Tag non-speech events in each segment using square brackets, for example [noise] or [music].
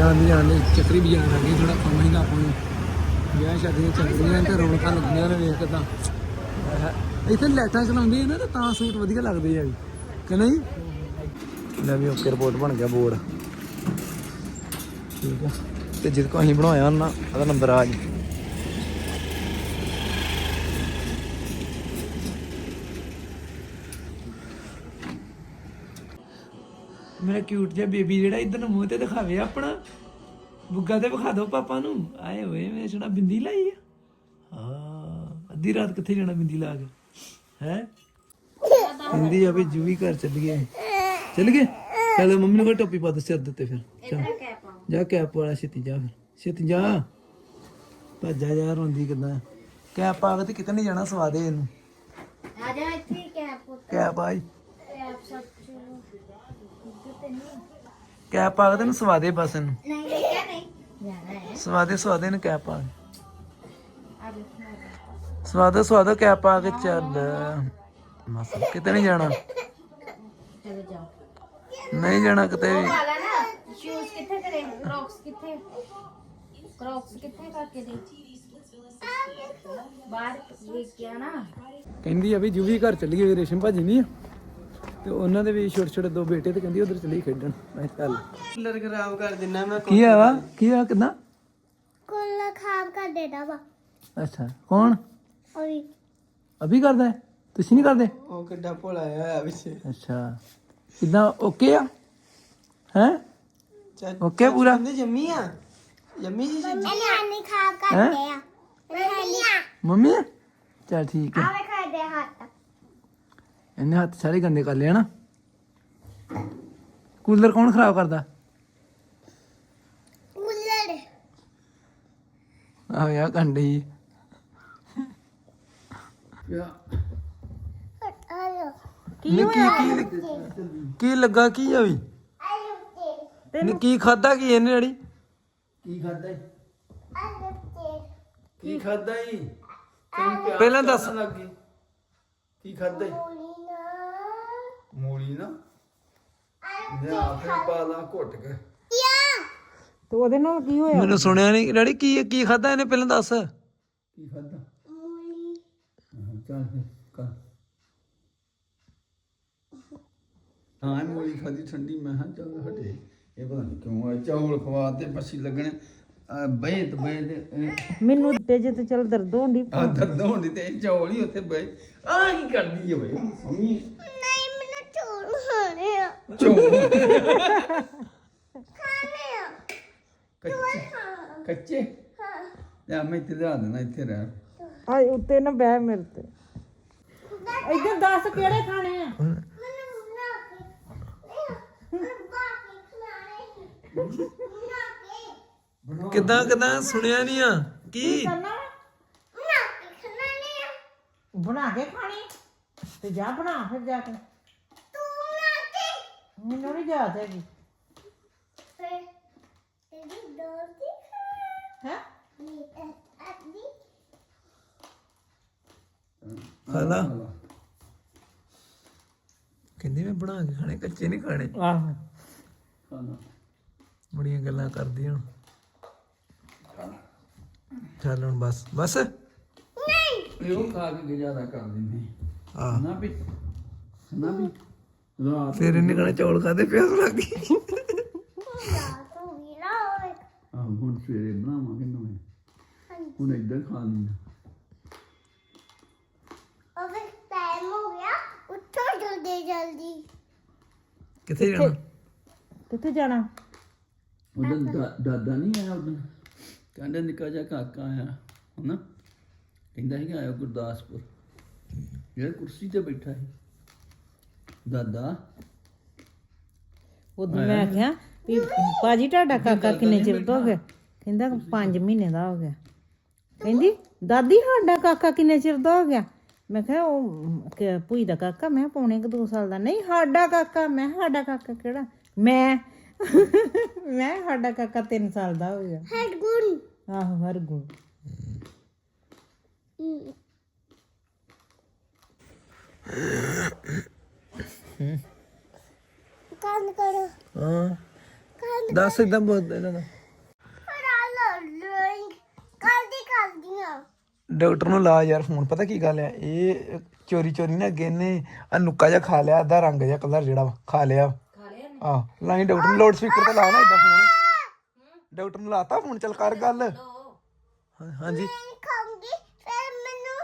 ਜਾਂਦੀ ਜਾਂਦੀ ਚੱਕਰੀ ਬਾਜ਼ਾਰ ਆ ਗਈ ਥੋੜਾ ਕੰਮ ਹੀ ਆਪਾਂ ਨੂੰ। ਵਿਆਹ ਸ਼ਾਦੀਆਂ ਚੱਲ ਤੇ ਰੌਣਕਾਂ ਲੱਗੀਆਂ ਨੇ ਵੇਖ ਕਿਦਾਂ ਇੱਥੇ ਲਾਈਟਾਂ ਚਲਾਉਂਦੇ ਨੇ ਤਾਂ ਸੂਟ ਵਧੀਆ ਲੱਗਦੇ ਆ ਵੀ ਕਿ ਨਹੀਂ? ਲੈ ਵੀ ਓਕੇ, ਰਿਪੋਰਟ ਬਣ ਗਿਆ ਬੋਰਡ। ਠੀਕ ਆ। ਤੇ ਜਿਹਦੇ ਕੋ ਅਸੀਂ ਬਣਾਇਆ ਨਾ, ਉਹਦਾ ਨੰਬਰ ਆ ਜੀ ਮੇਰਾ ਕਿਊਟ ਜਿਹਾ ਬੇਬੀ ਜਿਹੜਾ ਇਧਰ ਨੂੰ ਮੂੰਹ ਤੇ ਦਿਖਾਵੇ ਆਪਣਾ। ਬੁੱਗਾ ਤੇ ਵਿਖਾ ਦਿਓ ਪਾਪਾ ਨੂੰ। ਆਏ ਹੋਏ ਮੈਂ ਸੁਣਾ ਬਿੰਦੀ ਲਾਈ ਆ। ਹਾਂ ਅੱਧੀ ਰਾਤ ਕਿੱਥੇ ਜਾਣਾ ਬਿੰਦੀ ਲਾ ਕੇ? ਹੈ? ਬਿੰਦੀ ਆ ਵੀ ਜੂਵੀ ਘਰ ਚੱਲ ਗਏ ਚੱਲ ਗਏ ਚਲ ਮੰਮੀ ਨੂੰ ਕੋ ਟੋਪੀ ਪਾ ਦੇ ਸਿਰ ਦੇ ਉੱਤੇ ਫਿਰ। ਚੱਲ। ਜਾ ਕੈਪ ਵਾਲਾ ਛੇਤੀ ਜਾ ਫਿਰ। ਛੇਤੀ ਜਾ। ਭੱਜਾ ਜਾ ਰੋਂਦੀ ਕਿਦਾਂ? ਕੈਪ ਪਾ ਕੇ ਤੇ ਕਿਤੇ ਨਹੀਂ ਜਾਣਾ ਸਵਾਦੇ ਇਹਨੂੰ। ਆ ਜਾ ਇੱਥੇ ਕੈਪ ਪੁੱਤ ਕੈਪ ਆਈ ਕੈਪ ਸੱਚ ਕੈਪ ਪਾ ਕੇ ਤੈਨੂੰ ਸਵਾਦੇ ਬਸ ਇਹਨੂੰ। ਨਹੀਂ ਦੇਖਿਆ ਨਹੀਂ? ਜਾਣਾ ਹੈ। ਸਵਾਦੇ ਸਵਾਦੇ ਨੂੰ ਕੈਪ ਪਾ ਕੇ। ਆ ਦੇਖੋ ਸਵਾਦੋ ਸਵਾਦੋ ਕੈਪ ਪਾ ਕੇ ਚੱਲ। ਮਸ ਕਿਤੇ ਨਹੀਂ ਜਾਣਾ। ਚਲੋ ਜਾਓ। ਨਹੀਂ ਜਾਣਾ ਕਿਤੇ ਵੀ। ਵਾਲਾ ਨਾ। ਸ਼ੂਜ਼ ਕਿੱਥੇ ਤੇਰੇ? ਕ੍ਰੌਕਸ ਕਿੱਥੇ? ਕ੍ਰੌਕਸ ਕਿੱਥੇ ਕਰਕੇ ਦੇ? ਬਾਹਰ ਇਹ ਕਿਆ ਨਾ ਕਹਿੰਦੀ ਆ ਵੀ ਜੂਵੀ ਘਰ ਚੱਲੀ ਗਈ ਰੇਸ਼ਮ ਭਾਜੀ ਨਹੀਂ ਤੇ ਉਹਨਾਂ ਦੇ ਵੀ ਛੋਟੇ ਛੋਟੇ ਦੋ ਬੇਟੇ ਤੇ ਕਹਿੰਦੀ ਉਧਰ ਚੱਲੀ ਖੇਡਣ। ਮੈਂ ਕਿਹਾ ਚੱਲ। ਕੂਲਰ ਖਰਾਬ ਕਰ ਦਿੰਨਾ ਮੈਂ ਕੀ ਆ ਵਾ? ਕੀ ਆ ਕਿਦਾਂ? ਕੋਲਾ ਖਾਬ ਕਰ ਦੇਦਾ ਵਾ। ਅੱਛਾ ਕੌਣ? ਔਰ ਅਭੀ ਕਰਦਾ ਹੈ? ਤੁਸੀਂ ਨਹੀਂ ਕਰਦੇ? ਉਹ ਕਿੱਡਾ ਭੋਲਾ ਹੋਇਆ ਪਿੱਛੇ ਅੱਛਾ। ਕਿਦਾਂ ਓਕੇ ਆ? ਹੈ? ਓਕੇ ਪੂਰਾ? ਕਹਿੰਦੇ ਜੰਮੀ ਆ? ਜੰਮੀ ਜੀ ਜੀ ਨਾਨੀ ਖਾਬ ਹੈਂ? ਕਰਦੇ ਆ। ਰਹਿਲੀਆਂ ਮੰਮੀ ਚੱਲ ਠੀਕ ਹੈ ਆਵੇ ਕਰਦੇ ਹੱਥ। ਇਹਨੇ ਹੱਥ ਸਾਰੇ ਗੰਦੇ ਕਰ ਲਿਆ ਨਾ ਕੂਲਰ ਕੌਣ ਖਰਾਬ ਕਰਦਾ? ਕੂਲਰ। ਆਹ ਯਾ ਗੰਡੀ ਆਲੋ ਕੀ ਕੀ ਕੀ ਲੱਗਾ ਕੀ ਆ ਵੀ? ਆਲੂ ਤੇ ਨੀ ਕੀ ਖਾਦਾ ਕੀ ਇਹਨੇ ਜਿਹੜੀ? ਕੀ ਖਾਦਾ ਕੀ ਖਾਦਾ ਹੀ ਪਹਿਲਾਂ ਦੱਸ। ਲੱਗੀ? ਕੀ ਖਾਦਾ ਹੀ ਮੂਲੀ ਨਾ? ਨਾ ਆਲੂ ਲਿਆ ਫਿਰ ਪਾ ਲਾ ਘੁੱਟ ਕੇ। ਤੇ ਉਹਦੇ ਨਾਲ ਕੀ ਹੋਇਆ? ਮੈਨੂੰ ਸੁਣਿਆ ਨਹੀਂ ਡੈਡੀ ਕੀ ਕੀ ਖਾਦਾ ਇਹਨੇ ਪਹਿਲਾਂ ਦੱਸ? ਕੀ ਖਾਦਾ ਮੂਲੀ। ਹਾਂ ਚੱਲ ਫਿਰ ਕਰ। ਹਾਂ ਇਹ ਮੂਲੀ ਖਾਦੀ ਠੰਡੀ ਮੈਂ ਹਾਂ ਚੱਲ ਹਟੇ। ਇਹ ਪਤਾ ਨਹੀਂ ਕਿਉਂ ਆ ਚੌਲ ਖਵਾ ਤੇ ਪੱਛੀ ਲੱਗਣੇ। ਬਏ ਤੇ ਬਏ ਤੇ ਮੈਨੂੰ ਤੇ ਜੇ ਤੇ ਚੱਲ ਦਰਦ ਹੋਣੀ ਆ ਦਰਦ ਹੁੰਦੀ ਤੇ ਇਹ ਚੌਲ ਹੀ ਉੱਥੇ ਬਏ ਆ ਕੀ ਕਰਦੀ ਹੈ ਬਈ ਨਹੀਂ ਮੈਨੂੰ ਚੋਲ ਖਾਣੇ ਆ ਚੌਲ ਖਾਣੇ ਆ ਕੱਚੇ ਕੱਚੇ ਹਾਂ ਲੈ ਮੈਂ ਇੱਥੇ ਲਿਆ ਦੇਣਾ ਇੱਥੇ ਰਹਿ ਆ ਉੱਤੇ ਨਾ ਬਹਿ ਮੇਰੇ ਤੇ ਇੱਧਰ ਦੱਸ ਕਿਹੜੇ ਖਾਣੇ ਆ ਮੈਨੂੰ ਬਣਾ ਕੇ ਨਹੀਂ ਬਾਕੀ ਖਾਣੇ ਬਣਾ ਕੇ ਕਿਦਾਂ ਕਿਦਾਂ? ਸੁਣਿਆ ਨਹੀਂ ਆ। ਕੀ? ਕਰਨਾ ਬਣਾ ਕੇ ਖਾਣੇ ਆ ਬਣਾ ਕੇ ਖਾਣੀ ਤੇ ਜਾ ਬਣਾ ਫਿਰ ਜਾ ਕੇ ਮੈਨੂੰ ਨਹੀਂ ਯਾਦ ਹੈਗੀ। ਫਿਰ ਤੇਰੀ ਦੋਸਤੀ ਹੈ? ਨਹੀਂ ਅੱਦੀ ਖਾਲਾ? ਕਹਿੰਦੀ ਮੈਂ ਬਣਾ ਕੇ ਖਾਣੇ ਕੱਚੇ ਨਹੀਂ ਖਾਣੇ। ਆਹੋ। ਖਾਣਾ ਬੜੀਆਂ ਗੱਲਾਂ ਕਰਦੀ ਹੁਣ। ਚੱਲ। ਹੁਣ ਬਸ ਬਸ। ਇਹ ਉਹ ਖਾ ਕੇ ਗੁਜ਼ਾਰਾ ਕਰ ਦਿੰਦੇ ਆ ਨਾ ਵੀ ਨਾ ਵੀ। ਰਾਤ ਫਿਰ ਇਹਨੇ ਕਹਣਾ ਚੌਲ ਖਾਦੇ ਪਿਆਸ ਲੱਗ ਗਈ। ਰਾਤ ਹੋ ਗਈ ਨਾ ਓਏ ਆਹ ਹੁਣ ਸਵੇਰੇ ਬਣਾਵਾਂਗੇ ਨਵੇਂ। ਹੁਣ ਇੱਧਰ ਖਾਣੀ ਅਬੇ ਟਾਈਮ ਹੋ ਗਿਆ ਉੱਠੋ ਜਲਦੀ ਜਲਦੀ ਕਿੱਥੇ? ਜਾਣਾ? ਕਿੱਥੇ ਜਾਣਾ? ਉਹਦਾ ਦਾ- ਦਾਦਾ ਨਹੀਂ ਆਇਆ ਉਦੋਂ ਕਹਿੰਦਾ ਨਿੱਕਾ ਜਿਹਾ ਕਾਕਾ ਆਇਆ ਹਨਾ? ਕਹਿੰਦਾ ਸੀ ਆਇਆ ਗੁਰਦਾਸਪੁਰ। ਜਿਹੜਾ ਕੁਰਸੀ ਤੇ ਬੈਠਾ ਸੀ। ਦਾਦਾ। ਉਦੋਂ ਮੈਂ ਆਖਿਆ ਵੀ ਬਾਜੀ ਤੁਹਾਡਾ ਕਾਕਾ ਕਿੰਨੇ ਚਿਰ ਦਾ ਹੋ ਗਿਆ? ਕਹਿੰਦਾ 5 ਮਹੀਨੇ ਦਾ ਹੋ ਗਿਆ। ਕਹਿੰਦੀ ਦਾਦੀ ਸਾਡਾ ਕਾਕਾ ਕਿੰਨੇ ਚਿਰ ਦਾ ਹੋ ਗਿਆ? ਮੈਂ ਕਿਹਾ ਉਹ ਭੂਈ ਦਾ ਕਾਕਾ? ਮੈਂ ਕਿਹਾ ਪੌਣੇ ਕੁ ਦੋ ਸਾਲ ਦਾ। ਨਹੀਂ ਸਾਡਾ ਕਾਕਾ। ਮੈਂ ਕਿਹਾ ਸਾਡਾ ਕਾਕਾ ਕਿਹੜਾ? ਮੈਂ। [laughs] ਮੈਂ ਕਿਹਾ ਸਾਡਾ ਕਾਕਾ 3 ਸਾਲ ਦਾ ਹੋ ਗਿਆ। ਹੈਡ ਗੁਣ ਆਹੋ ਹਰ ਗੁਣ ਕੰਨ ਕਰੋ। ਹਾਂ। ਦੱਸ ਇਦਾਂ ਬੋਲ ਇਹਨਾਂ ਦਾ ਡਾਕਟਰ ਨੂੰ ਲਾ ਯਾਰ ਫੋਨ ਪਤਾ ਕੀ ਗੱਲ ਹੈ ਇਹ ਚੋਰੀ ਚੋਰੀ ਨਾ ਅੱਗੇ ਨੇ ਆ ਨੁੱਕਾ ਜਿਹਾ ਖਾ ਲਿਆ ਅੱਧਾ ਰੰਗ ਜਿਹਾ ਕਲਰ ਜਿਹੜਾ ਵਾ, ਖਾ ਲਿਆ। ਆ ਲਾਈਨ ਡਾਕਟਰ ਨੂੰ ਲਾਊਡ ਸਪੀਕਰ ਤੇ ਲਾ ਨਾ ਇਦਾਂ ਫੋਨ। ਡਾਕਟਰ ਨੂੰ ਲਾਤਾ ਫੋਨ ਚੱਲ ਕਰ ਗੱਲ। ਹਾਂ- ਹਾਂਜੀ ਖਾਉਂਗੀ ਫਿਰ ਮੈਨੂੰ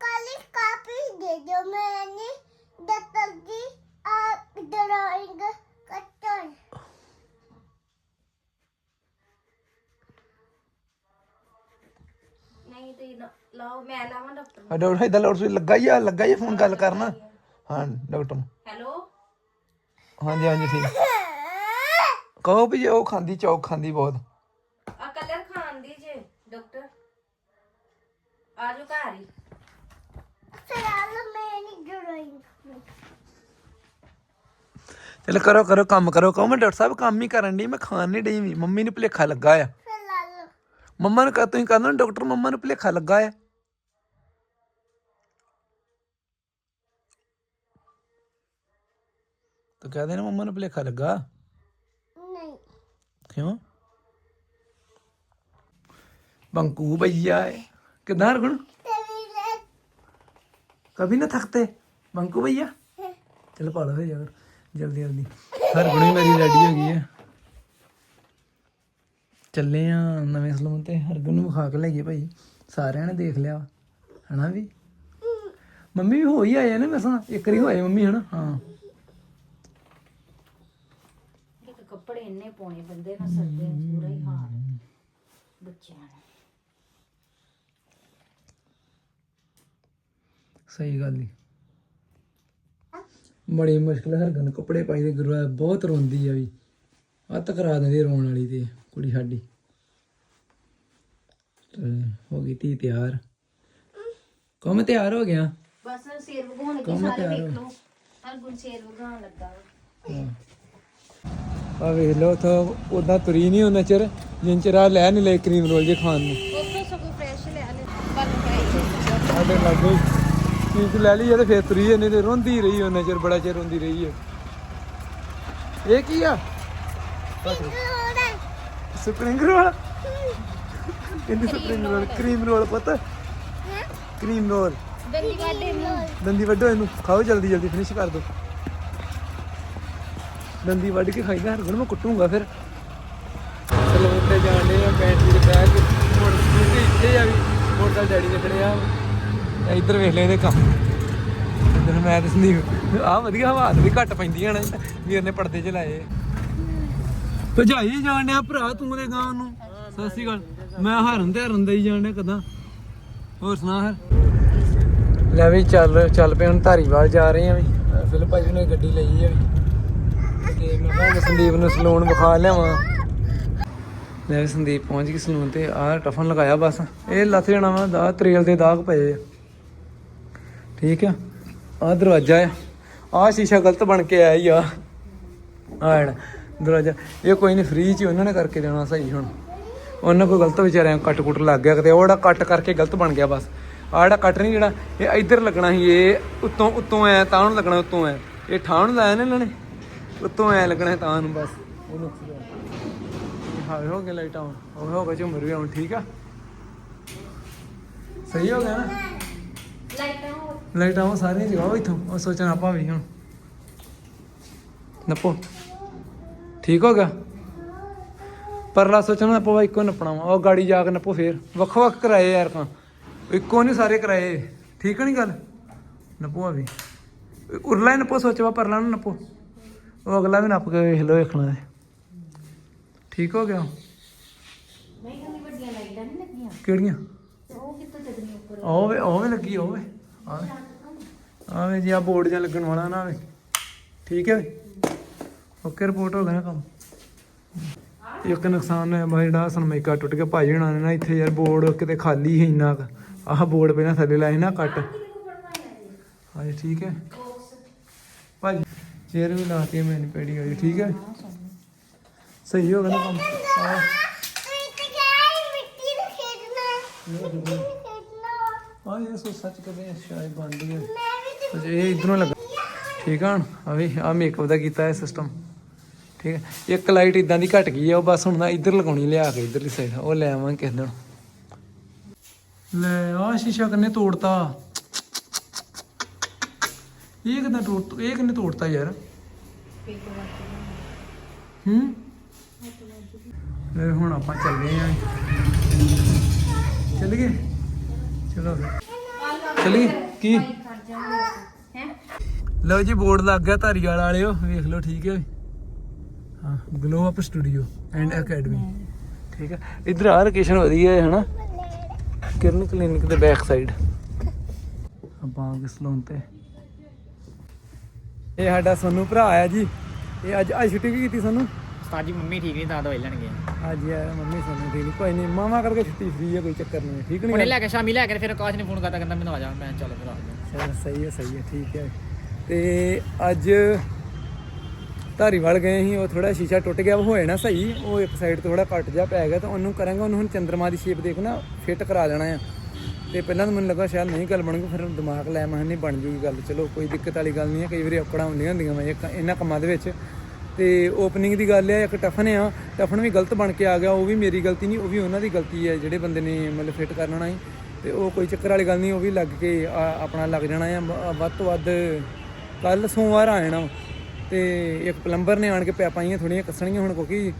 ਕਾਲੀ ਕਾਪੀ ਦੇ ਦਿਓ ਮੈंने ਦਤਰ ਦੀ ਆ ਡਰਾਇੰਗ ਕੱਟਣ ਨਹੀਂ ਤੇ ਨਾ- ਲਾਓ ਮੈਂ ਲਾਵਾਂ ਡਾਕਟਰ ਇਦਾਂ ਲਾਊਡ ਸਪੀਕਰ ਲੱਗਾ ਹੀ ਆ ਲੱਗਾ ਹੀ ਫੋਨ ਗੱਲ ਕਰਨਾ। ਹਾਂ ਡਾਕਟਰ। ਨੂੰ ਹੈਲੋ? ਹਾਂਜੀ ਹਾਂਜੀ ਠੀਕ। ਕਹੋ ਵੀ ਜੇ ਉਹ ਖਾਂਦੀ ਚੌਕ ਖਾਂਦੀ ਬਹੁਤ। ਆ ਕਲਰ ਖਾਣ ਦੀ ਜੇ ਡਾਕਟਰ। ਆ ਜਾਓ ਘਰ ਹੀ। ਚਲ ਕਰੋ ਕਰੋ ਕੰਮ ਕਰੋ। ਕਹੋ ਮੈਂ ਡਾਕਟਰ ਸਾਹਿਬ ਕੰਮ ਹੀ ਕਰਨ ਦੀ ਮੈਂ ਖਾਣ ਨਹੀਂ ਡਈ ਵੀ। ਮੰਮੀ ਨੂੰ ਭੁਲੇਖਾ ਲੱਗਾ ਆ। ਮੰਮਾ ਨੂੰ ਕਹ ਤੁਸੀਂ ਕਹਿੰਦਾ ਡਾਕਟਰ ਮੰਮਾ ਨੂੰ ਭੁਲੇਖਾ ਲੱਗਾ ਆ। ਤੂੰ ਕਹਦੇ ਨਾ ਮੰਮਾ ਨੂੰ ਭੁਲੇਖਾ ਲੱਗਾ ਨਹੀਂ क्यों बंकू भैया है किधर गुण ਤੇਰੀ ਲੈ कभी ना थकते बंकू भैया चल पालो फिर यार जल्दी जल्दी हर गुणी मेरी रेडी हो गई है ਚੱਲੇ ਆ ਨਵੇਂ ਸਲੂਨ ਤੇ ਹਰਗੁਣ ਨੂੰ ਵਿਖਾ ਕੇ ਲਈਏ ਭਾਈ ਸਾਰਿਆਂ ਨੇ ਦੇਖ ਲਿਆ ਹਨਾ ਵੀ ਮੰਮੀ ਵੀ ਹੋ ਹੀ ਆਏ ਨੇ ਮਸਾਂ ਇੱਕ ਵਾਰੀ ਹੋਏ ਮੰਮੀ ਹਨਾ ਹਾਂ ਕੱਪੜੇ ਇੰਨੇ ਪਾਉਣੇ ਬੰਦੇ ਨਾ ਸਰਦੇ ਨੂੰ ਪੂਰਾ ਹੀ ਹਾਲ। ਬੱਚਿਆਂ ਨੂੰ ਸਹੀ ਗੱਲ ਹੀ ਬੜੀ ਮੁਸ਼ਕਲ ਹਰਗਨ ਕੱਪੜੇ ਪਾਈ ਦੇ ਗੁਰੂ ਬਹੁਤ ਰੋਂਦੀ ਆ ਵੀ। ਅੱਤ ਕਰਾ ਦਿੰਦੀ ਰੋਣ ਵਾਲੀ ਤੇ ਕੁੜੀ ਸਾਡੀ। ਤੇ ਹੋ ਗਈ ਤੀ ਤਿਆਰ। ਕਮ ਤਿਆਰ ਹੋ ਗਿਆ? ਬਸ ਸਿਰ ਵਗਾਉਣ ਕੇ ਸਾਰੇ ਵੇਖ ਲਓ। ਹਰ ਗੁਣ ਸਿਰ ਵਗਾਉਣ ਲੱਗਾ ਵਾ। ਆ ਵੇਖ ਲਓ ਤਾਂ ਉਦਾਂ ਤੁਰੀ ਨਹੀਂ ਉਹਨਾਂ ਚਿਰ ਜਿੰਨ ਚਿਰ ਆ ਲੈ ਨਹੀਂ ਲੈ ਕਰੀਮ ਰੋਲ ਜੇ ਖਾਣ ਨੂੰ। ਉੱਥੋਂ ਸਗੋਂ ਫਰੈਸ਼ ਲੈ ਲੈ ਬਣ ਗਈ ਸਾਡੇ ਲਾਗੋ ਚੀਜ਼ ਲੈ ਲਈ ਤੇ ਫੇਰ ਤੁਰੀ ਨਹੀਂ ਤੇ ਰੋਂਦੀ ਰਹੀ ਉਹਨਾਂ ਚਿਰ ਬੜਾ ਚਿਰ ਰੋਂਦੀ ਰਹੀ ਹੈ ਇਹ ਕੀ ਆ? Spring roll? ਕਹਿੰਦੀ ਸਪਰਿੰਗ ਰੋਲ? ਕਰੀਮ ਰੋਲ ਪਤਾ। Cream roll. ਦੰਦੀ ਵਾਡੇ ਇਹਨੂੰ। ਖਾਓ ਜਲਦੀ ਜਲਦੀ ਫਿਨਿਸ਼ ਕਰ ਦਿਓ ਦੰਦੀ ਵੱਢ ਕੇ ਖਾਈਦਾ, ਹਰ ਮੈਂ ਕੁੱਟੂਗਾ ਫਿਰ। ਸਲੂਨ ਤੇ ਜਾਣੇ ਆ ਬੈਟਰੀ ਦੇ ਬੈਗ ਮੋਟਰ ਸਕੂਟਰ ਇੱਥੇ ਆ ਵੀ ਮੋਟਰ ਡੈਡੀ ਨੇ ਖੜਿਆ ਇੱਧਰ ਵੇਖ ਲੈ ਇਹਦੇ ਕੰਮ। ਇੱਧਰ ਮੈਂ ਤੇ ਸੰਦੀਪ ਆ ਵਧੀਆ ਹਵਾ ਵੀ ਘੱਟ ਪੈਂਦੀਆਂ ਨੇ, ਵੀਰ ਨੇ ਪਰਦੇ ਚ ਲਾਏ ਭਜਾਈ ਜਾਣਿਆ ਭਰਾ ਤੂੰ ਦੇ ਗਾਂ ਨੂੰ। ਸਤਿ ਸ਼੍ਰੀ ਅਕਾਲ। ਮੈਂ ਹਰਨ ਤੇ ਹਰਨ ਦੇ ਹੀ ਜਾਣਿਆ ਕਦਾਂ। ਹੋਰ ਸੁਣਾ ਹਰ। ਲੈ ਵੀ ਚੱਲ ਚੱਲ ਪਏ ਹੁਣ ਧਾਰੀਵਾਲ ਜਾ ਰਹੇ ਆ ਵੀ। ਫਿਲ ਭਾਜੀ ਨੇ ਗੱਡੀ ਲਈ ਆ ਵੀ। ਮੈਂ ਕਿਹਾ ਸੰਦੀਪ ਨੂੰ ਸਲੂਨ ਵਿਖਾ ਲਿਆਵਾਂ। ਲੈ ਵੀ ਸੰਦੀਪ ਪਹੁੰਚ ਗਈ ਸਲੂਨ ਤੇ, ਆਹ ਟਫਨ ਲਗਾਇਆ ਬਸ। ਇਹ ਲੱਥ ਜਾਣਾ ਵਾ ਦਾ ਤਰੇਲ ਦੇ ਦਾਗ ਪਏ ਆ। ਠੀਕ ਆ? ਆਹ ਦਰਵਾਜ਼ਾ ਆ। ਆਹ ਸ਼ੀਸ਼ਾ ਗਲਤ ਬਣ ਕੇ ਆਇਆ ਹੀ ਆ। ਆਹ ਦਰਵਾਜ਼ਾ, ਇਹ ਕੋਈ ਨਹੀਂ ਫ੍ਰੀ ਚ ਹੀ ਉਹਨਾਂ ਨੇ ਕਰਕੇ ਦੇਣਾ ਸਹੀ ਹੁਣ। ਉਹਨਾਂ ਕੋਈ ਗਲਤ ਵਿਚਾਰਿਆਂ ਨੂੰ ਕੱਟ ਕੁੱਟ ਲੱਗ ਗਿਆ ਕਿਤੇ, ਉਹ ਜਿਹੜਾ ਕੱਟ ਕਰਕੇ ਗਲਤ ਬਣ ਗਿਆ ਬਸ। ਆਹ ਜਿਹੜਾ ਕੱਟ ਨਹੀਂ ਜਿਹੜਾ, ਇਹ ਇੱਧਰ ਲੱਗਣਾ ਸੀ, ਇਹ ਉੱਤੋਂ ਉੱਤੋਂ ਐ ਤਾਂ ਨੂੰ ਲੱਗਣਾ ਉੱਤੋਂ ਐ ਇਹ ਠਾਹ ਨੂੰ ਲਾਇਆ ਨਾ ਇਹਨਾਂ ਨੇ? ਉੱਤੋਂ ਐ ਲੱਗਣਾ ਤਾਂ ਨੂੰ ਬਸ ਉਹ ਨੁਕਸ ਗਿਆ ਹਾਂ ਹੋ ਗਿਆ ਲਾਈਟ ਉਹ ਹੋ ਗਿਆ ਝੁੰਮਰ ਵੀ ਆਉਣ ਠੀਕ ਆ। ਸਹੀ ਹੋ ਗਿਆ ਨਾ? ਲਾਈਟਾਂ ਹੋਰ। ਲਾਈਟ ਆਉਂ ਸਾਰੀਆਂ ਜਗਾਓ ਇਥੋਂ ਉਹ ਸੋਚਣਾ ਆਪਾਂ ਵੀ ਹੁਣ। ਨੱਪੋ। ਠੀਕ ਹੋ ਗਿਆ? ਪਰਲਾ ਸੋਚਣਾ ਆਪਾਂ ਇੱਕੋ ਨੱਪਣਾ ਵਾ। ਉਹ ਗਾੜੀ ਜਾ ਕੇ ਨੱਪੋ ਫੇਰ। ਵੱਖੋ ਵੱਖ ਕਰਾਏ ਯਾਰ ਖਾਂ ਇੱਕੋ ਨਹੀਂ ਸਾਰੇ ਕਰਾਏ। ਠੀਕ ਨਹੀਂ ਗੱਲ? ਨੱਪੋ ਆ ਵੀ। ਉਰਲਾ ਹੀ ਨੱਪੋ ਸੋਚਵਾ ਪਰਲਾ ਨੂੰ ਨੱਪੋ। ਉਹ ਅਗਲਾ ਵੀ ਨੱਪ ਕੇ ਵੇਖ ਲਓ ਵੇਖਣਾ ਹੈ ਠੀਕ ਹੋ ਗਿਆ? ਨਹੀਂ ਉਹਦੀ ਵੱਡੀਆਂ ਲਾਈਟਾਂ ਨਹੀਂ ਲੱਗੀਆਂ। ਕਿਹੜੀਆਂ? ਉਹ ਕਿੱਥੋਂ ਚੱਲਣੀ ਉੱਪਰ? ਉਹ ਵੇ ਉਹ ਵੇ ਲੱਗੀ ਉਹ ਵੇ। ਆਵੇ ਆਵੇ ਜੀ ਆ ਬੋਰਡ ਜਾਂ ਲੱਗਣ ਵਾਲਾ ਨਾ ਵੇ। ਠੀਕ ਹੈ ਓਕੇ ਰਿਪੋਰਟ ਹੋ ਗਿਆ ਨਾ ਕੰਮ। ਇੱਕ ਨੁਕਸਾਨ ਹੈ ਬਾ ਜਿਹੜਾ ਸਨਮਾਈਕਾ ਟੁੱਟ ਕੇ ਭਾਜੀ ਹਣਾ ਨੇ ਨਾ ਇੱਥੇ ਯਾਰ ਬੋਰਡ ਕਿਤੇ ਖਾਲੀ ਹੈ ਇੰਨਾ। ਆਹ ਬੋਰਡ ਪਹਿਲਾਂ ਥੱਲੇ ਲਾਏ ਨਾ ਕੱਟ। ਹਾਂਜੀ ਠੀਕ ਹੈ। ਚੇਅਰ ਵੀ ਲਾਤੀ ਹੈ ਮੈਨ ਪੇੜੀ ਵਾਲੀ, ਠੀਕ ਹੈ? ਸਹੀ ਹੋ ਗਿਆ ਨਾ ਕੰਮ? ਆ ਇਹ ਸੋ ਸੱਚ ਕਦੇ ਸ਼ਾਇਦ ਬਣਦੀ ਹੈ। ਮੈਂ ਇਹ ਇਧਰੋਂ ਲੱਗਾ ਠੀਕ ਆ ਆ ਵੀ ਆ ਮੇਕਅਪ ਦਾ ਕੀਤਾ ਹੈ ਸਿਸਟਮ ਠੀਕ ਹੈ? ਇੱਕ ਲਾਈਟ ਇਦਾਂ ਦੀ ਘਟ ਗਈ ਆ, ਉਹ ਬਸ ਹੁਣ ਨਾ ਇੱਧਰ ਲਗਾਉਣੀ, ਲਿਆ ਕੇ ਇੱਧਰਲੀ ਸਾਈਡ ਉਹ ਲੈ ਆਵਾਂ ਕਿਸ ਦਿਨ। ਲੈ ਆ ਸ਼ੀਸ਼ਾ ਕੰਨੇ ਤੋੜਤਾ। ਇਹ ਕਿਦਾਂ ਤੋੜ ਇਹ ਕਿੰਨੇ ਤੋੜਤਾ ਯਾਰ? ਹੂੰ? ਫਿਰ ਹੁਣ ਆਪਾਂ ਚੱਲੇ ਆਂ। ਚੱਲ ਗਏ? ਚਲੋ ਫਿਰ। ਚੱਲੀਏ? ਕੀ? ਲਓ ਜੀ, ਬੋਰਡ ਲੱਗ ਗਿਆ ਧਾਰੀਵਾਲ ਵਾਲਿਓ। ਵੇਖ ਲਓ, ਠੀਕ ਹੈ। ਹਾਂ glow up studio and academy ਠੀਕ ਹੈ। ਇਧਰ ਆ ਲੋਕੇਸ਼ਨ ਵਧੀਆ ਹੈ, ਹਨਾ? ਕਿਰਨ ਕਲੀਨਿਕ ਦੇ ਬੈਕ ਸਾਈਡ ਆਪਾਂ ਆ ਗਏ ਤੇ। ਇਹ ਸਾਡਾ ਸੋਨੂੰ ਭਰਾ ਆ ਜੀ। ਇਹ ਅੱਜ ਅੱਜ ਛੁੱਟੀ ਵੀ ਕੀਤੀ ਸਾਨੂੰ? ਉਸਤਾਦ ਜੀ ਮੰਮੀ ਠੀਕ ਨਹੀਂ ਤਾਂ ਦਵਾਈ ਲੈਣ ਗਏ ਅੱਜ ਯਾਰ ਮੰਮੀ ਸਾਨੂੰ ਦੇ ਨਹੀਂ ਕੋਈ ਨਹੀਂ ਮਾਮਾ ਕਰਕੇ ਛੁੱਟੀ ਫਰੀ ਹੈ ਕੋਈ ਚੱਕਰ ਨਹੀਂ ਠੀਕ ਉਹਨੇ ਨਹੀਂ ਲੈ ਕੇ ਸ਼ਾਮੀ ਲੈ ਕੇ ਫਿਰ ਆਕਾਸ਼ ਨੇ ਫੋਨ ਕਰਤਾ ਕਹਿੰਦਾ ਮੈਨੂੰ ਆ ਜਾ ਮੈਂ ਚੱਲ ਫਿਰ ਆ ਸਹੀ ਹੈ ਸਹੀ ਹੈ ਠੀਕ ਹੈ ਤੇ ਅੱਜ ਧਾਰੀਵਾਲ ਗਏ ਸੀ ਉਹ ਥੋੜਾ ਸ਼ੀਸ਼ਾ ਟੁੱਟ ਗਿਆ ਉਹ ਹੋਏ ਨਾ ਸਹੀ ਉਹ ਇੱਕ ਸਾਈਡ ਤੋਂ ਥੋੜਾ ਕੱਟ ਜਾ ਪੈ ਗਿਆ ਤਾਂ ਉਹਨੂੰ ਕਰਾਂਗਾ ਉਹਨੂੰ ਹੁਣ ਚੰਦਰਮਾ ਦੀ ਸ਼ੇਪ ਦੇਖ ਨਾ ਫਿੱਟ ਕਰਾ ਲੈਣਾ ਆ। ਤੇ ਪਹਿਲਾਂ ਤਾਂ ਮੈਨੂੰ ਲੱਗਾ ਸ਼ਾਇਦ ਨਹੀਂ ਗੱਲ ਬਣੂਗੀ, ਫਿਰ ਦਿਮਾਗ ਲੈ ਮੈਂ ਨਹੀਂ ਬਣ ਜੂਗੀ ਗੱਲ, ਚਲੋ ਕੋਈ ਦਿੱਕਤ ਵਾਲੀ ਗੱਲ ਨਹੀਂ ਹੈ, ਕਈ ਵਾਰੀ ਔਕੜਾਂ ਹੁੰਦੀਆਂ ਹੁੰਦੀਆਂ ਮੈਂ ਇੱਕ ਇਹਨਾਂ ਕੰਮਾਂ ਦੇ ਵਿੱਚ। ਤੇ ਓਪਨਿੰਗ ਦੀ ਗੱਲ ਹੈ ਇੱਕ ਟਫਨ ਆ, ਟਫਨ ਵੀ ਗਲਤ ਬਣ ਕੇ ਆ ਗਿਆ, ਉਹ ਵੀ ਮੇਰੀ ਗਲਤੀ ਨਹੀਂ, ਉਹ ਵੀ ਉਹਨਾਂ ਦੀ ਗਲਤੀ ਹੈ, ਜਿਹੜੇ ਬੰਦੇ ਨੇ ਮਤਲਬ ਫਿੱਟ ਕਰਨਾ ਸੀ। ਤੇ ਉਹ ਕੋਈ ਚੱਕਰ ਵਾਲੀ ਗੱਲ ਨਹੀਂ, ਉਹ ਵੀ ਲੱਗ ਕੇ ਆਪਣਾ ਲੱਗ ਜਾਣਾ ਆ ਵੱਧ ਤੋਂ ਵੱਧ ਕੱਲ ਸੋਮਵਾਰ ਆ ਜਾਣਾ। ਤੇ ਇੱਕ ਪਲੰਬਰ ਨੇ ਆਣ ਕੇ ਪੈਪਾਂ ਆਈਆਂ ਥੋੜੀਆਂ ਕੱਸਣੀਆਂ ਹੁਣ ਕਿਉਂਕਿ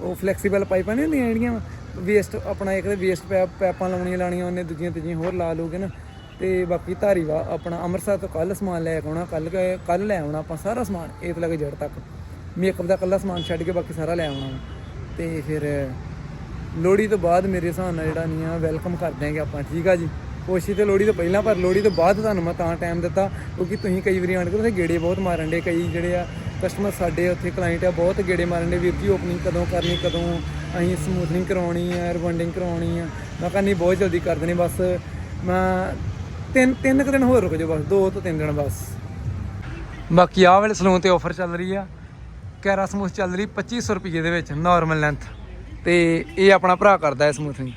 ਉਹ ਫਲੈਕਸੀਬਲ ਪਾਈਪਾਂ ਨਹੀਂ ਹੁੰਦੀਆਂ ਜਿਹੜੀਆਂ ਵੇਸਟ ਆਪਣਾ ਇੱਕ ਤੇ ਵੇਸਟ ਪੈਪ ਪੈਪਾਂ ਲਾਉਣੀਆਂ ਲਾਣੀਆਂ ਉਹਨੇ ਦੂਜੀਆਂ ਤੀਜੀਆਂ ਹੋਰ ਲਾ ਲੂਗੇ ਨਾ। ਤੇ ਬਾਕੀ ਧਾਰੀਵਾ ਆਪਣਾ ਅੰਮ੍ਰਿਤਸਰ ਤੋਂ ਕੱਲ ਸਮਾਨ ਲੈ ਕੇ ਆਉਣਾ ਕੱਲ ਕੱਲ ਲੈ ਆਉਣਾ ਆਪਾਂ ਸਾਰਾ ਸਮਾਨ ਇਹ ਤੋਂ ਲੈ ਕੇ ਜੜ ਤੱਕ। ਮੇਕਅਪ ਦਾ ਕੱਲਾ ਸਮਾਨ ਛੱਡ ਕੇ ਬਾਕੀ ਸਾਰਾ ਲੈ ਆਉਣਾ ਵਾ। ਤੇ ਫਿਰ ਲੋਹੜੀ ਤੋਂ ਬਾਅਦ ਮੇਰੇ ਹਿਸਾਬ ਨਾਲ ਜਿਹੜਾ ਨਹੀਂ ਆ ਵੈਲਕਮ ਕਰ ਦਿਆਂਗੇ ਆਪਾਂ, ਠੀਕ ਆ ਜੀ? ਕੋਸ਼ਿਸ਼ ਤੇ ਲੋਹੜੀ ਤੋਂ ਪਹਿਲਾਂ, ਪਰ ਲੋਹੜੀ ਤੋਂ ਬਾਅਦ ਤੁਹਾਨੂੰ ਮੈਂ ਤਾਂ ਟਾਈਮ ਦਿੱਤਾ, ਕਿਉਂਕਿ ਤੁਸੀਂ ਕਈ ਵਾਰੀ ਆਣ ਕੇ ਤੁਸੀਂ ਗੇੜੇ ਬਹੁਤ ਮਾਰਨ ਦੇ, ਕਈ ਜਿਹੜੇ ਆ ਕਸਟਮਰ ਸਾਡੇ ਉੱਥੇ ਕਲਾਇੰਟ ਆ, ਬਹੁਤ ਗੇੜੇ ਮਾਰਨ ਦੇ, ਵੀਰ ਜੀ ਓਪਨਿੰਗ ਕਦੋਂ ਕਰਨੀ, ਕਦੋਂ ਅਸੀਂ ਸਮੂਥਨਿੰਗ ਕਰਵਾਉਣੀ ਆ ਰਿਬੰਡਿੰਗ ਕਰਵਾਉਣੀ ਆ। ਮੈਂ ਕਹਿੰਦੀ ਬਹੁਤ ਜਲਦੀ ਕਰ ਦੇਣੀ ਬਸ ਮੈਂ ਤਿੰਨ ਤਿੰਨ ਕੁ ਦਿਨ ਹੋਰ ਰੁਕ ਜਾਓ ਬਸ ਦੋ ਤੋਂ ਤਿੰਨ ਦਿਨ ਬਸ। ਬਾਕੀ ਆਹ ਵਾਲੇ ਸਲੂਨ ਤੇ ਆਫਰ ਚੱਲ ਰਹੀ ਆ। ਕੈਰਾ ਸਮੂਥ ਚੱਲ ਰਹੀ 2500 ਰੁਪਏ ਦੇ ਵਿੱਚ ਨਾਰਮਲ ਲੈਂਥ ਤੇ ਇਹ ਆਪਣਾ ਭਰਾ ਕਰਦਾ ਹੈ ਸਮੂਥਿੰਗ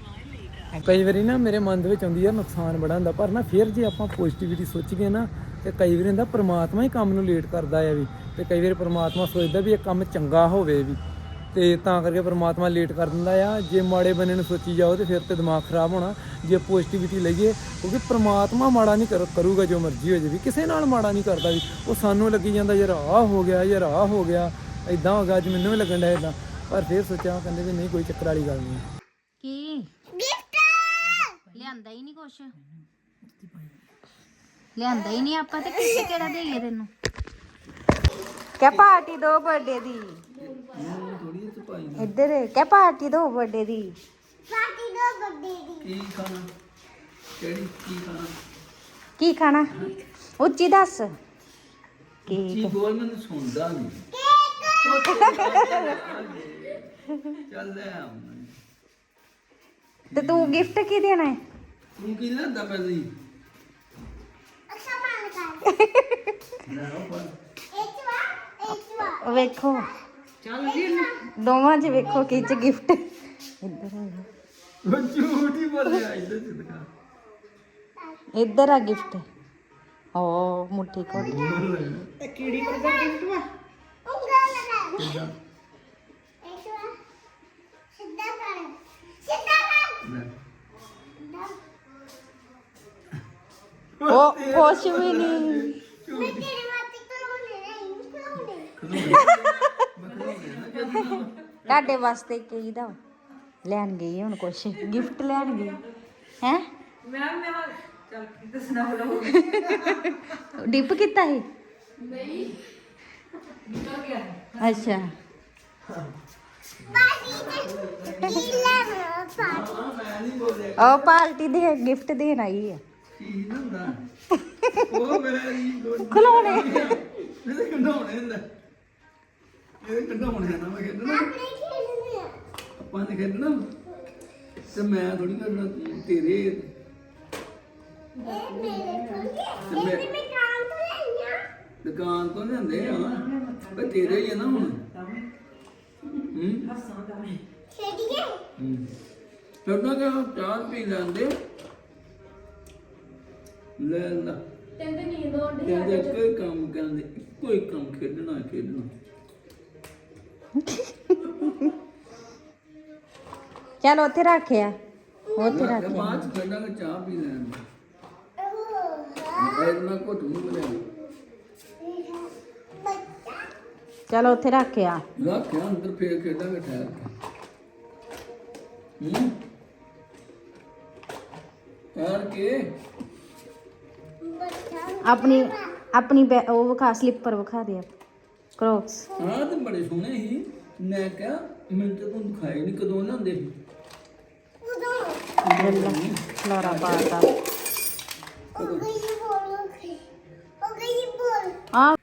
ਕਈ ਵਾਰੀ ਨਾ ਮੇਰੇ ਮਨ ਦੇ ਵਿੱਚ ਆਉਂਦੀ ਆ ਨੁਕਸਾਨ ਬੜਾ ਹੁੰਦਾ ਪਰ ਨਾ ਫਿਰ ਜੇ ਆਪਾਂ ਪੋਜ਼ਿਟਿਵਿਟੀ ਸੋਚੀਏ ਨਾ ਤੇ ਕਈ ਵਾਰੀ ਹੁੰਦਾ ਪ੍ਰਮਾਤਮਾ ਹੀ ਕੰਮ ਨੂੰ ਲੇਟ ਕਰਦਾ ਆ ਵੀ। ਤੇ ਕਈ ਵਾਰੀ ਪ੍ਰਮਾਤਮਾ ਸੋਚਦਾ ਵੀ ਇਹ ਕੰਮ ਚੰਗਾ ਹੋਵੇ ਵੀ। ਤੇ ਤਾਂ ਕਰਕੇ ਪ੍ਰਮਾਤਮਾ ਲੇਟ ਕਰ ਦਿੰਦਾ ਆ। ਜੇ ਮਾੜੇ ਬੰਨੇ ਨੂੰ ਸੋਚੀ ਜਾਓ ਤੇ ਫਿਰ ਤੇ ਦਿਮਾਗ ਖਰਾਬ ਹੋਣਾ। ਜੇ ਪੋਜ਼ਿਟਿਵਿਟੀ ਲਈਏ ਕਿਉਂਕਿ ਪ੍ਰਮਾਤਮਾ ਮਾੜਾ ਨਹੀਂ ਕਰ- ਕਰੂਗਾ ਜੋ ਮਰਜ਼ੀ ਹੋ ਜਾਵੇ। ਕਿਸੇ ਨਾਲ ਮਾੜਾ ਨਹੀਂ ਕਰਦਾ ਵੀ। ਉਹ ਸਾਨੂੰ ਲੱਗੀ ਜਾਂਦਾ ਯਾਰ ਆਹ ਹੋ ਗਿਆ ਯਾਰ ਆਹ ਹੋ ਗਿਆ। ਇਦਾਂ ਹੋ ਗਿਆ ਅੱਜ ਮੈਨੂੰ ਵੀ ਲੱਗਣ ਡਿਆ ਇਦਾਂ ਪਰ ਫਿਰ ਸੋਚਿਆ ਕਹਿੰਦੇ ਵੀ ਨਹੀਂ ਕੋਈ ਚੱਕਰ ਵਾਲੀ ਗੱਲ ਨਹੀਂ। ਕੀ? ਗਿਫਟ! ਲਿਆਂਦਾ ਹੀ ਨਹੀਂ ਕੁਛ। ਲਿਆਂਦਾ ਹੀ ਨਹੀਂ ਆਪਾਂ ਤੇ ਕਿੱਥੇ ਕਿਹੜਾ ਦੇਈਏ ਤੈਨੂੰ? ਕਿਆ ਪਾਰਟੀ ਦੋ ਬਰਥਡੇ ਦੀ? ਇੱਧਰ ਕਿਆ ਪਾਰਟੀ ਦੋ ਬਰਥਡੇ ਦੀ। ਪਾਰਟੀ ਦੋ ਗੱਡੀ ਦੀ। ਕੀ ਖਾਣਾ? ਕਿਹੜੀ ਕੀ ਖਾਣਾ? ਕੀ ਖਾਣਾ? ਉੱਚੀ ਦੱਸ। ਕੀ ਕੀ ਬੋਲ ਮੈਨੂੰ ਸੁਣਦਾ ਨਹੀਂ ਚੱਲ ਲੈ ਆ ਤੇ ਤੂੰ ਗਿਫਟ ਕੀ ਦੇਣਾ ਹੈ? ਤੂੰ ਕੀ ਲੈਂਦਾ ਪਹਿਲੀ? ਅੱਛਾ ਮਾਨ ਕਰ। ਲੈ ਉਹ ਪਰ ਇੱਕ ਵਾਰ ਇੱਕ ਵਾਰ ਵੇਖੋ। ਦੋਵਾਂ 'ਚ ਵੇਖੋ ਕੀ ਚ ਗਿਫਟ ਇੱਧਰ ਆ ਝੂਠੀ ਬੋਲਿਆ ਇੱਧਰ ਚ ਦਿਖਾ। ਇੱਧਰ ਆ ਗਿਫਟ ਓ ਮੁੱਠੀ ਕੋਟ ਉਂਗਲ ਲਗਾ ਕਿੱਦਾਂ ਇੱਕ ਵਾਰ ਸਿੱਧਾ ਕਰ ਸਿੱਧਾ ਕਰ ਲੈ ਉਹ ਕੁਛ ਵੀ ਨਹੀਂ। ਮੈਂ ਤੇਰੇ ਮਾਤੇ ਕੋਲੋਂ ਨਹੀਂ ਕੋਲੋਂ ਤੁਹਾਡੇ ਵਾਸਤੇ ਕਹੀਦਾ? ਵਾ। ਲੈਣ ਗਈ ਹੁਣ ਕੁਛ ਗਿਫਟ ਲੈਣ ਗਈ। ਹੈ? ਮੈਂ ਮੈਂ ਚੱਲ ਦੱਸਣਾ ਬੋਲੋ ਡਿਪ ਕੀਤਾ ਸੀ? ਨਹੀਂ। ਅੱਛਾ। ਉਹ ਪਾਰਟੀ ਦੇ ਗਿਫਟ ਦੇਣ ਆਈ ਆ। ਕੀ ਹੁੰਦਾ? ਉਹ ਮੇਰਾ ਜੀ ਗੁੱਡ ਖਿਲੌਣੇ ਇਹਦੇ ਕੰਡਾਉਣੇ ਹੁੰਦਾ ਇਹਦੇ ਕੰਡਾਉਣੇ ਨਾ ਮੈਂ ਕਹਿੰਦਾ ਆਪਣੇ ਖੇਡਣੇ ਆ। ਆਪਾਂ ਨੇ ਖੇਡਣਾ। ਤੇ ਮੈਂ ਥੋੜੀ ਕਰਨਾ ਤੇਰੇ ਇਹ ਮੇਰੇ ਕੋਲ ਇਹ ਤੇ ਮੈਂ ਕਾਂ ਤੋਂ ਲਈਆਂ ਦੁਕਾਨ ਤੋਂ ਲਿਆਂਦੇ ਆ। ਪਰ ਤੇਰੇ ਹੀ ਆ ਨਾ ਹੁਣ। ਹੂੰ। ਖੇਡੀਏ। ਹੂੰ। ਛੋਟਾ ਜਿਹਾ ਚਾਹ ਪੀ ਲੈਂਦੇ। ਲੈ ਲਾ। ਤੈਨੂੰ ਨੀਂਦ ਆਉਂਦੀ ਹੈ ਕੋਈ ਕੰਮ ਕਰਦੇ ਕੋਈ ਕੰਮ ਖੇਡਣਾ ਖੇਡਣਾ। ਚਲ ਉੱਥੇ ਰੱਖਿਆ ਉੱਥੇ ਰੱਖ ਬਾਅਦ ਚ ਖੇਡਾਂਗੇ ਚਾਹ ਪੀ ਲੈਣ ਇਹ ਨਾ ਘੁੱਟ ਨਹੀਂ ਬਣਿਆ। ਚਲ ਉੱਥੇ ਰੱਖਿਆ ਰੱਖਿਆ ਅੰਦਰ ਫੇਰ ਖੇਡਾਂਗੇ ਠਹਿਰ ਕੇ। ਹੂੰ? ਠਹਿਰ ਕੇ। ਆਪਣੀ ਆਪਣੀ ਬੈ- ਉਹ ਵਿਖਾ ਸਲਿੱਪਰ ਵਿਖਾ ਦੇ ਕ੍ਰੋਕਸ। ਹਾਂ ਤੇ ਬੜੇ ਸੋਹਣੇ ਸੀ। ਮੈਂ ਕਿਹਾ ਮੈਨੂੰ ਤੇ ਤੂੰ ਦਿਖਾਏ ਨਹੀਂ ਕਦੋਂ ਲਿਆਂਦੇ ਸੀ। ਖਲਾਰਾ ਪਾਤਾ ਆ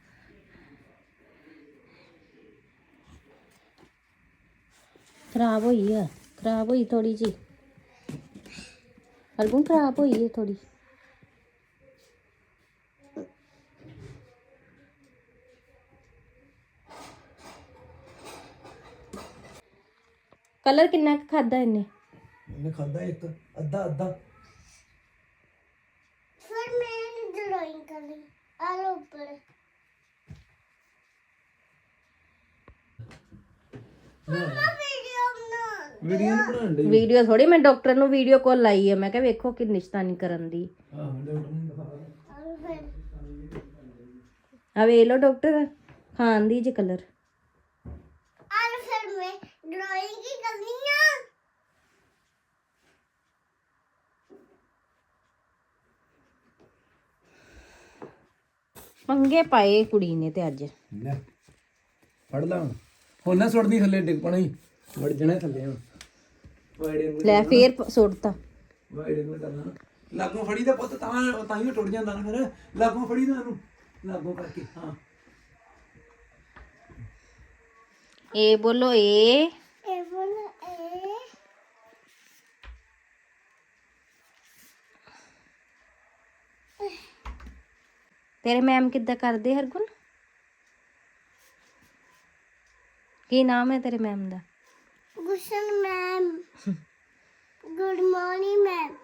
ਖਰਾਬ ਹੋਈ ਆ ਖਰਾਬ ਹੋਈ ਥੋੜੀ ਜੀ ਅਲਬਮ ਖਰਾਬ ਹੋਈ ਹੈ ਥੋੜੀ ਕਲਰ ਕਿੰਨਾ ਕੁ ਖਾਦਾ ਇਹਨੇ? ਇਹਨੇ ਖਾਦਾ ਇੱਕ ਅੱਧਾ ਅੱਧਾ। ਫਿਰ ਮੈਂ ਡਰਾਇੰਗ ਕਰ ਲਈ ਆ ਲੋ ਉੱਪਰ। ਮਮਾ ਵੀਡੀਓ ਬਣਾ ਵੀਡੀਓ ਨਹੀਂ ਬਣਾਉਣ ਦੇ ਵੀਡੀਓ ਥੋੜੀ ਮੈਂ ਡਾਕਟਰ ਨੂੰ ਵੀਡੀਓ ਕਾਲ ਲਾਈ ਹੈ ਮੈਂ ਕਿਹਾ ਵੇਖੋ ਕਿ ਨਿਸ਼ਤਾਨੀ ਕਰਨ ਦੀ। ਆਹ ਡਾਕਟਰ ਨੂੰ ਦਿਖਾ। ਆ ਲਓ ਫਿਰ। ਆ ਵੇਖ ਲਓ ਡਾਕਟਰ ਖਾਣ ਦੀ ਜੇ ਕਲਰ ਡਰਾਇੰਗ ਹੀ ਕਰਨੀ ਆ? ਪੰਗੇ ਪਾਏ ਕੁੜੀ ਨੇ ਤੇ ਅੱਜ। ਲੈ ਫੜ ਲਾ ਹੁਣ। ਹੁਣ ਨਾ ਸੁੱਟਦੀ ਥੱਲੇ ਡਿੱਗ ਪਣਾ। ਹੀ ਵੜ ਜਣਾ ਥੱਲੇ ਹੁਣ। ਵਾਈਡ ਨੂੰ ਲੈ ਫੇਰ ਪ- ਸੁੱਟਤਾ। ਵਾਈਡ ਨੂੰ ਕਰਨਾ। ਲਾਗੋਂ ਫੜੀ ਦਾ ਪੁੱਤ ਤਾਂ ਤਾਂ ਹੀ ਟੁੱਟ ਜਾਂਦਾ ਨਾ ਫਿਰ। ਲਾਗੋਂ ਫੜੀ ਦਾ ਉਹਨੂੰ। ਲਾਗੋਂ ਕਰਕੇ ਹਾਂ। ਏ ਬੋਲੋ ਏ ਇਹ ਤੇਰੇ ਮੈਮ ਕਿੱਦਾਂ ਕਰਦੇ ਹਰਗੁਣ? ਕੀ ਨਾਮ ਹੈ ਤੇਰੇ ਮੈਮ ਦਾ? Gushan ma'am good morning ma'am